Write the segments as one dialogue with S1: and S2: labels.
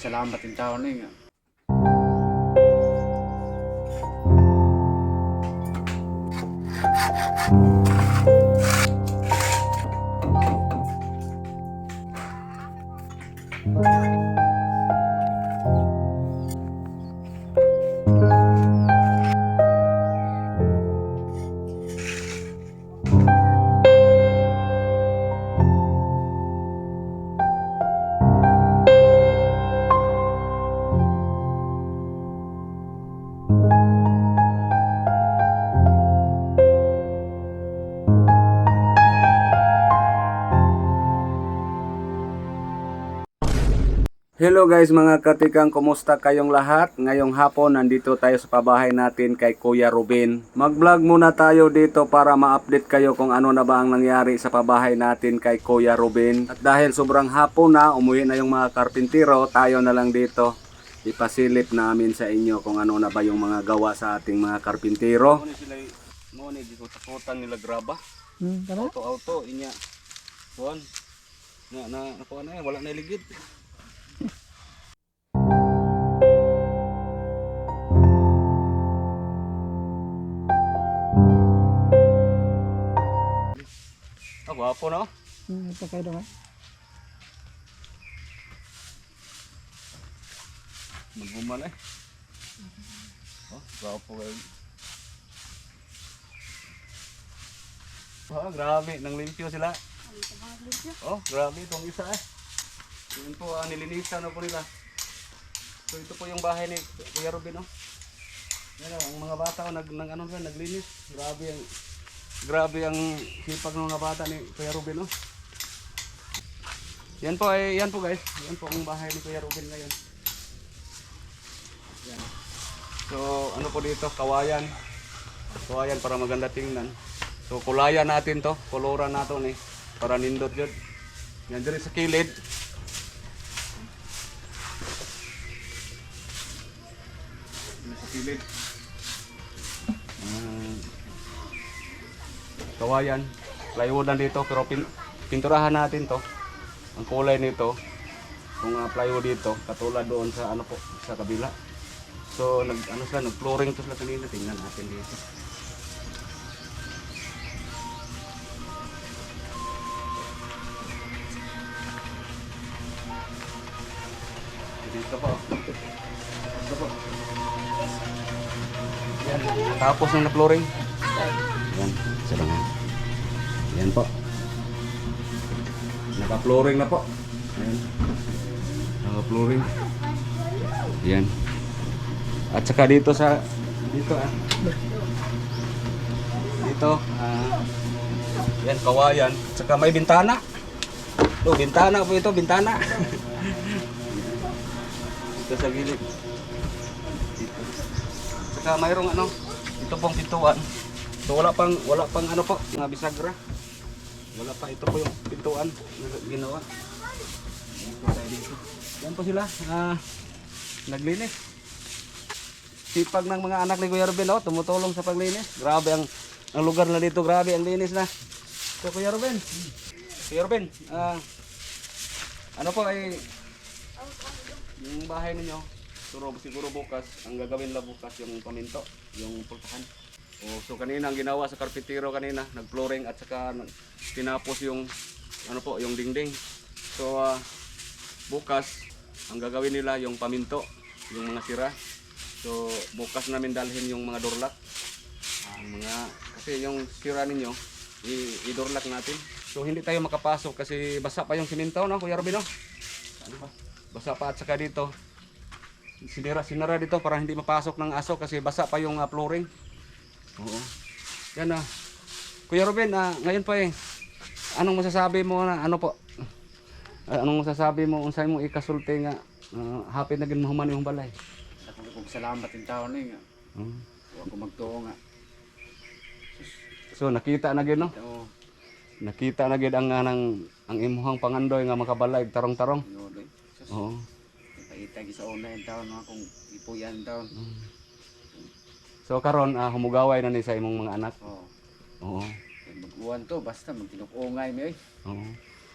S1: Salamat yung tao na yun.
S2: Hello guys mga katikang, kumusta kayong lahat? Ngayong hapon nandito tayo sa pabahay natin kay Kuya Ruben. Mag-vlog muna tayo dito para ma-update kayo kung ano na ba ang nangyari sa pabahay natin kay Kuya Ruben. At dahil sobrang hapon na, umuwi na yung mga karpintero, tayo na lang dito. Ipasilip namin sa inyo kung ano na ba yung mga gawa sa ating mga karpintero. Muna sila, muna di ko takutan nila graba.
S3: Hmm, tara.
S2: Auto auto inya. Kuan. Na na ako na wala na ligid. Gwapo no?
S3: Hmm, ito kayo naman.
S2: Magbuman eh. Oh, gwapo kayo. Oh, grabe, nang limpyo sila. Oh, grabe itong isa eh. Yun po, ah, nilinisan na po nila. So ito po yung bahay ni Kuya Ruben, oh. Yan oh, ang mga bata oh, nag, nag ano naglinis. Grabe ang grabe ang sipag ng mga bata ni Kuya Ruben, oh. Yan po ay yan po guys. Yan po ang bahay ni Kuya Ruben ngayon. Yan. So ano po dito, kawayan. Kawayan para maganda tingnan. So kulayan natin to, koloran nato ni para nindot jud. Yan diri sa kilid. Sa kilid. Kawayan. Plywood lang dito pero pin pinturahan natin to. Ang kulay nito kung uh, plywood dito katulad doon sa ano po sa kabila. So nag ano sila nag flooring to sila kanina tingnan natin dito. Dito po. Dito po. Yan. Tapos ng na-flooring. Yan. Isa lang yan. Yan po. Naka-flooring na po. Yan. Naka-flooring. Yan. At saka dito sa dito ah. Dito ah yan kawayan. At saka may bintana. Oh, bintana po ito, bintana. Dito sa gilid. Dito. Saka mayroong ano, ito pong pintuan. So wala pang wala pang ano po, mga bisagra. Wala pa ito po yung pintuan na ginawa. Yan po sila. Ah, naglinis. Sipag ng mga anak ni Kuya Ruben, oh, tumutulong sa paglinis. Grabe ang ang lugar na dito, grabe ang linis na. So Kuya Ruben, Kuya Ruben, ah, ano po ay yung bahay ninyo, siguro, siguro bukas, ang gagawin lang bukas yung paminto, yung pultahan. O, so kanina ang ginawa sa karpintero kanina, nag-flooring at saka tinapos yung ano po, yung dingding. So ah, bukas ang gagawin nila yung paminto, yung mga sira. So bukas namin dalhin yung mga dorlak. Ang mga kasi yung sira ninyo idorlak natin. So hindi tayo makapasok kasi basa pa yung simento no, Kuya Robin no? Ano ba? Basa pa at saka dito. Sinira, sinara dito para hindi mapasok ng aso kasi basa pa yung ah, flooring. Oo. Yan na. Kuya Ruben, ah, ngayon pa eh. Anong masasabi mo na ano po? Ah, anong masasabi mo unsay mo ikasulti nga ah, happy na gid mahuman yung balay?
S1: Ako kong salamat yung tao na yun.
S2: Oo.
S1: Huwag ko magtuo nga.
S2: So nakita na gid no?
S1: Oo.
S2: Nakita na gid ang nga ng ang imuhang pangandoy nga makabalay tarong-tarong.
S1: Yun, eh. Sus,
S2: Oo.
S1: Ipahita sa una yung taon na akong ipuyan taon.
S2: So karon ah, humugaway na ni sa imong mga anak.
S1: Oo.
S2: Oo.
S1: Mag-uwan to, basta magtinukungay mo eh.
S2: Oo.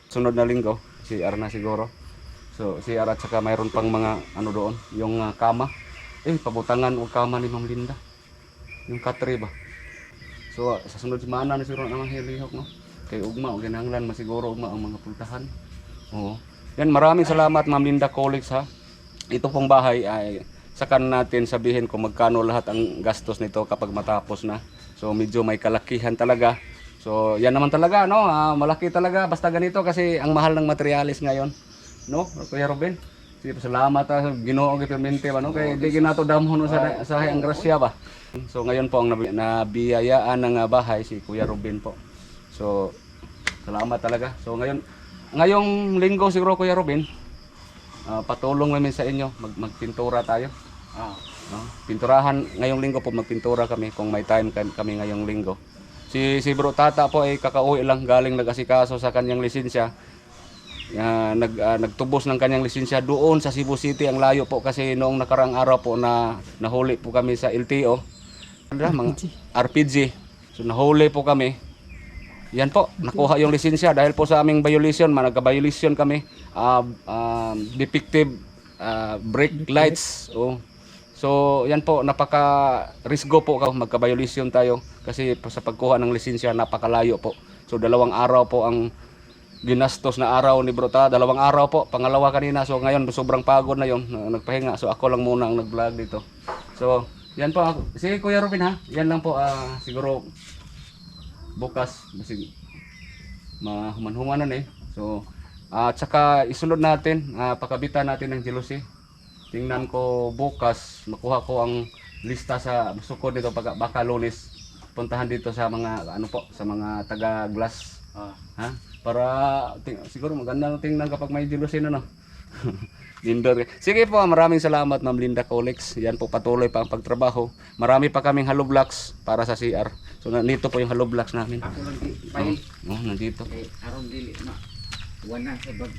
S2: Sunod na linggo, si Arna siguro. So, CR at saka mayroon pang mga ano doon, yung ah, kama. Eh, pabutangan o kama ni Ma'am Linda. Yung katre ba? So, sa sunod semana na siguro ang hilihok, no? Kay Ugma, o ginanglan, masiguro Ugma ang mga pultahan. Oo. Yan, maraming salamat Ma'am Linda Colleagues ha. Ito pong bahay ay sakan natin sabihin kung magkano lahat ang gastos nito kapag matapos na. So medyo may kalakihan talaga. So yan naman talaga no, ah, malaki talaga basta ganito kasi ang mahal ng materialis ngayon. No, Kuya Ruben? Sige, salamat ah, Ginoo kita mente ba no kay di ginato damhon sa sa ang grasya ba. So ngayon po ang nabi- nabiyayaan ng ah, bahay si Kuya Ruben po. So salamat talaga. So ngayon ngayong linggo siguro Kuya Ruben, ah, patulong namin sa inyo mag magpintura tayo.
S1: Ah,
S2: No? Pinturahan ngayong linggo po magpintura kami kung may time kam- kami ngayong linggo. Si si Bro Tata po ay kakauwi lang galing nag-asikaso sa kanyang lisensya. Ah, nag ah, nagtubos ng kanyang lisensya doon sa Cebu City ang layo po kasi noong nakarang araw po na nahuli po kami sa LTO. Ano mga RPG. So nahuli po kami. Yan po, nakuha yung lisensya dahil po sa aming violation, man nagka-violation kami. Ah, ah, defective ah, brake lights. Oh. So, yan po, napaka risgo po ka magka-violation tayo kasi sa pagkuha ng lisensya napakalayo po. So, dalawang araw po ang ginastos na araw ni Brota, dalawang araw po, pangalawa kanina. So, ngayon sobrang pagod na yon, nagpahinga. So, ako lang muna ang nag-vlog dito. So, yan po ako. Sige Kuya Robin ha, yan lang po ah, siguro bukas kasi mahuman-humanan eh. So, ah, at saka isunod natin, ah, pakabitan natin ng jealousy. Tingnan ko bukas, makuha ko ang lista sa sukod nito pag baka lunes. Puntahan dito sa mga ano po, sa mga taga glass,
S1: ah.
S2: ha? Para ting- siguro maganda na tingnan kapag may jealousy na no. Lindor. Sige po, maraming salamat Ma'am Linda Colex. Yan po patuloy pa ang pagtrabaho. Marami pa kaming hollow blocks para sa CR. So nandito po yung hollow blocks namin.
S1: Ako lang di pay.
S2: Oh, nandito.
S1: Kay aron dili na. Wala sa bag.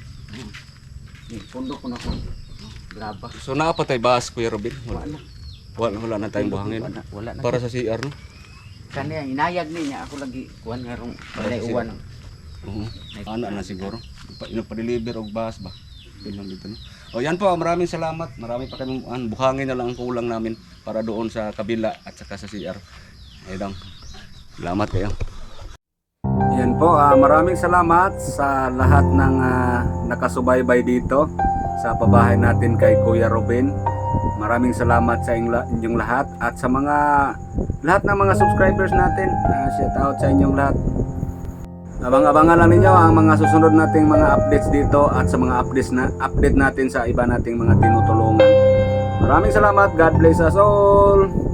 S1: Ni pundo ko na ko. Graba.
S2: So naa pa tayo bas Kuya Robin. Wala,
S1: Wala.
S2: wala, wala na tayong buhangin.
S1: Wala, wala na.
S2: Para sa CR no.
S1: Kanya inayag niya ako lagi kuan nga rong balay uwan.
S2: Oo. Ana na siguro. Pa pa-deliver og bus ba. Yun lang dito no. O yan po, maraming salamat. Marami pa kami an buhangin na lang ang kulang namin para doon sa kabila at saka sa CR. Ayun. Salamat kayo. Yan po, ah, maraming salamat sa lahat ng ah, nakasubaybay dito sa pabahay natin kay Kuya Robin. Maraming salamat sa inyong, lahat at sa mga lahat ng mga subscribers natin. Ah, shout out sa inyong lahat. Abang-abangan lang ninyo ang mga susunod nating mga updates dito at sa mga updates na update natin sa iba nating mga tinutulungan. Maraming salamat. God bless us all.